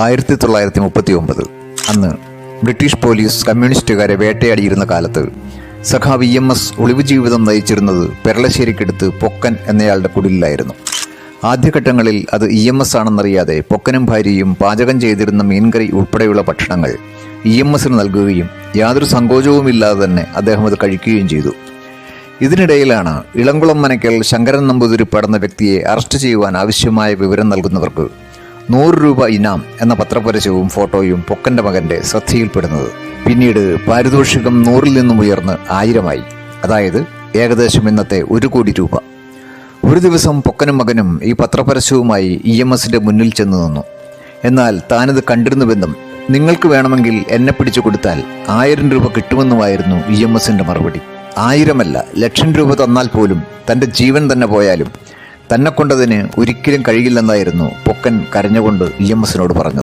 ആയിരത്തി തൊള്ളായിരത്തി മുപ്പത്തി ഒമ്പത് അന്ന് ബ്രിട്ടീഷ് പോലീസ് കമ്മ്യൂണിസ്റ്റുകാരെ വേട്ടയാടിയിരുന്ന കാലത്ത് സഖാവ് ഇ എം എസ് ഒളിവ് ജീവിതം നയിച്ചിരുന്നത് പെരളശ്ശേരിക്കടുത്ത് പൊക്കൻ എന്നയാളുടെ കുടിലായിരുന്നു ആദ്യഘട്ടങ്ങളിൽ അത് ഇ എം എസ് ആണെന്നറിയാതെ പൊക്കനും ഭാര്യയും പാചകം ചെയ്തിരുന്ന മീൻകറി ഉൾപ്പെടെയുള്ള ഭക്ഷണങ്ങൾ ഇ എം എസിന് നൽകുകയും യാതൊരു സങ്കോചവുമില്ലാതെ തന്നെ അദ്ദേഹം അത് കഴിക്കുകയും ചെയ്തു. ഇതിനിടയിലാണ് ഇളംകുളം മനയ്ക്കൽ ശങ്കരൻ നമ്പൂതിരി എന്ന വ്യക്തിയെ അറസ്റ്റ് ചെയ്യുവാൻ ആവശ്യമായ വിവരം നൽകുന്നവർക്ക് നൂറ് രൂപ ഇനാം എന്ന പത്രപരസ്യവും ഫോട്ടോയും പൊക്കന്റെ മകന്റെ ശ്രദ്ധയിൽപ്പെടുന്നത്. പിന്നീട് പാരിതോഷികം നൂറിൽ നിന്നും ഉയർന്ന് ആയിരമായി. അതായത് ഏകദേശം ഇന്നത്തെ ഒരു കോടി രൂപ. ഒരു ദിവസം പൊക്കനും മകനും ഈ പത്രപരസ്യവുമായി ഇ എം എസിന്റെ മുന്നിൽ ചെന്ന് നിന്നു. എന്നാൽ താനിത് കണ്ടിരുന്നുവെന്നും നിങ്ങൾക്ക് വേണമെങ്കിൽ എന്നെ പിടിച്ചു കൊടുത്താൽ ആയിരം രൂപ കിട്ടുമെന്നുമായിരുന്നു ഇ എം എസിന്റെ മറുപടി. ആയിരമല്ല ലക്ഷം രൂപ തന്നാൽ പോലും തന്റെ ജീവൻ തന്നെ പോയാലും തന്നെ കൊണ്ടതിന് ഒരിക്കലും കഴിയില്ലെന്നായിരുന്നു പൊക്കൻ കരഞ്ഞുകൊണ്ട് ഇ എം എസിനോട് പറഞ്ഞത്.